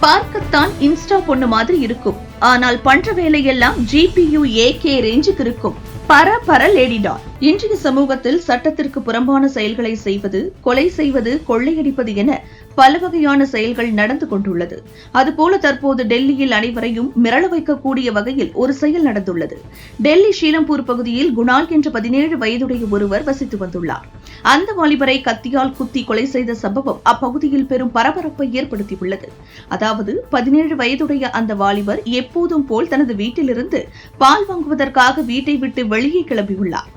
பார்க்கத்தான் இன்ஸ்டா பொண்ணு மாதிரி இருக்கும். ஆனால் பண்ற வேலையெல்லாம் ஜிபியு ஏகே ரேஞ்சுக்கு இருக்கும். பர பர லேடி டால். இன்றைய சமூகத்தில் சட்டத்திற்கு புறம்பான செயல்களை செய்வது கொலை செய்வது கொள்ளையடிப்பது என பல வகையான செயல்கள் நடந்து கொண்டுள்ளது. அதுபோல தற்போது டெல்லியில் அனைவரையும் மிரள வைக்கக்கூடிய வகையில் ஒரு செயல் நடந்துள்ளது. டெல்லி ஷீலம்பூர் பகுதியில் குணால் என்ற பதினேழு வயதுடைய ஒருவர் வசித்து வந்துள்ளார். அந்த வாலிபரை கத்தியால் குத்தி கொலை செய்த சம்பவம் அப்பகுதியில் பெரும் பரபரப்பை ஏற்படுத்தியுள்ளது. அதாவது பதினேழு வயதுடைய அந்த வாலிபர் எப்போதும் போல் தனது வீட்டிலிருந்து பால் வாங்குவதற்காக வீட்டை விட்டு வெளியே கிளம்பியுள்ளார்.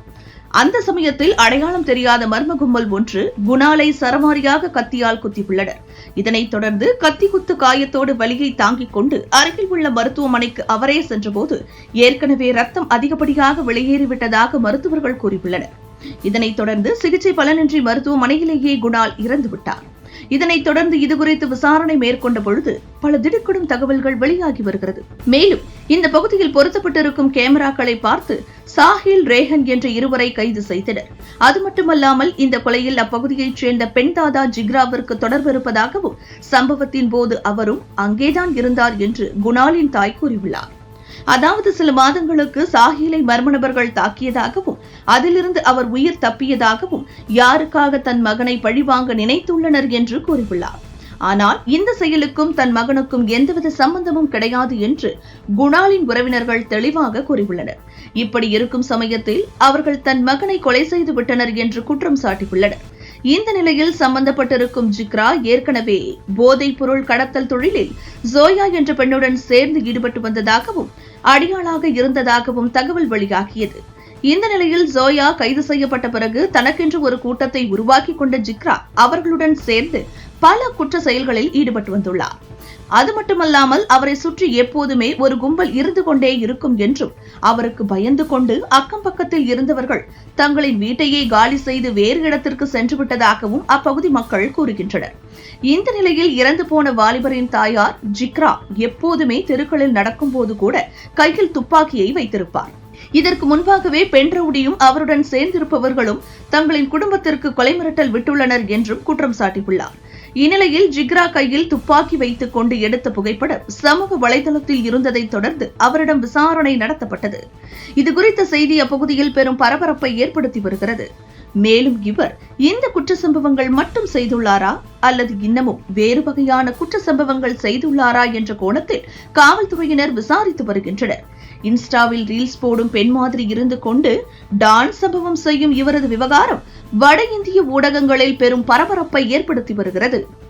அந்த சமயத்தில் அடையாளம் தெரியாத மர்ம கும்பல் ஒன்று குணாலை சரமாரியாக கத்தியால் குத்தியுள்ளனர். இதனைத் தொடர்ந்து கத்தி குத்து காயத்தோடு வலியை தாங்கிக் கொண்டு அருகில் உள்ள மருத்துவமனைக்கு அவரே சென்றபோது ஏற்கனவே ரத்தம் அதிகப்படியாக வெளியேறிவிட்டதாக மருத்துவர்கள் கூறியுள்ளனர். இதனைத் தொடர்ந்து சிகிச்சை பலனின்றி மருத்துவமனையிலேயே குணால் இறந்துவிட்டார். இதனைத் தொடர்ந்து இதுகுறித்து விசாரணை மேற்கொண்ட பொழுது பல திடுக்கிடும் தகவல்கள் வெளியாகி வருகிறது. மேலும் இந்த பகுதியில் பொருத்தப்பட்டிருக்கும் கேமராக்களை பார்த்து சாஹில் ரேஹன் என்ற இருவரை கைது செய்தனர். அது மட்டுமல்லாமல் இந்த கொலையில் அப்பகுதியைச் சேர்ந்த பெண் தாதா ஜிக்ராவிற்கு தொடர்பு இருப்பதாகவும் சம்பவத்தின் போது அவரும் அங்கேதான் இருந்தார் என்று குணாலின் தாய் கூறியுள்ளார். அதாவது சில மாதங்களுக்கு சாஹிலை மர்ம நபர்கள் தாக்கியதாகவும் அதிலிருந்து அவர் உயிர் தப்பியதாகவும் யாருக்காக தன் மகனை பழிவாங்க நினைத்துள்ளனர் என்று கூறியுள்ளார். ஆனால் இந்த செயலுக்கும் தன் மகனுக்கும் எந்தவித சம்பந்தமும் கிடையாது என்று குணாலின் உறவினர்கள் தெளிவாக கூறியுள்ளனர். இப்படி இருக்கும் சமயத்தில் அவர்கள் தன் மகனை கொலை செய்து விட்டனர் என்று குற்றம் சாட்டியுள்ளனர். இந்த நிலையில் சம்பந்தப்பட்டிருக்கும் ஜிக்ரா ஏற்கனவே போதைப் பொருள் கடத்தல் தொழிலில் ஜோயா என்ற பெண்ணுடன் சேர்ந்து ஈடுபட்டு வந்ததாகவும் அடியாளாக இருந்ததாகவும் தகவல் வெளியாகியது. இந்த நிலையில் ஜோயா கைது செய்யப்பட்ட பிறகு தனக்கென்று ஒரு கூட்டத்தை உருவாக்கி கொண்ட ஜிக்ரா அவர்களுடன் சேர்ந்து பல குற்ற செயல்களில் ஈடுபட்டு வந்துள்ளார். அது மட்டுமல்லாமல் அவரை சுற்றி எப்போதுமே ஒரு கும்பல் இருந்து கொண்டே இருக்கும் என்றும் அவருக்கு பயந்து கொண்டு அக்கம் பக்கத்தில் இருந்தவர்கள் தங்களின் வீட்டையே காலி செய்து வேறு இடத்திற்கு சென்று விட்டதாகவும் அப்பகுதி மக்கள் கூறுகின்றனர். இந்த நிலையில் இறந்து போன வாலிபரின் தாயார் ஜிக்ரா எப்போதுமே தெருக்களில் நடக்கும்போது கூட கையில் துப்பாக்கியை வைத்திருப்பார். இதற்கு முன்பாகவே பெண் ரவுடியும் அவருடன் சேர்ந்திருப்பவர்களும் தங்களின் குடும்பத்திற்கு கொலை மிரட்டல் விட்டுள்ளனர் என்றும் குற்றம் சாட்டியுள்ளார். இந்நிலையில் ஜிக்ரா கையில் துப்பாக்கி வைத்துக் கொண்டு எடுத்த புகைப்படம் சமூக வலைதளத்தில் இருந்ததைத் தொடர்ந்து அவரிடம் விசாரணை நடத்தப்பட்டது. இதுகுறித்த செய்தி அப்பகுதியில் பெரும் பரபரப்பை ஏற்படுத்தி வருகிறது. மேலும் இவர் இந்த குற்ற சம்பவங்கள் மட்டும் செய்துள்ளாரா? அல்லது இன்னமும் வேறு வகையான குற்ற சம்பவங்கள் செய்துள்ளாரா என்ற கோணத்தில் காவல்துறையினர் விசாரித்து வருகின்றனர். இன்ஸ்டாவில் ரீல்ஸ் போடும் பெண் மாதிரி இருந்து கொண்டு டான்ஸ் சம்பவம் செய்யும் இவரது விவகாரம் வட இந்திய ஊடகங்களில் பெரும் பரபரப்பை ஏற்படுத்தி வருகிறது.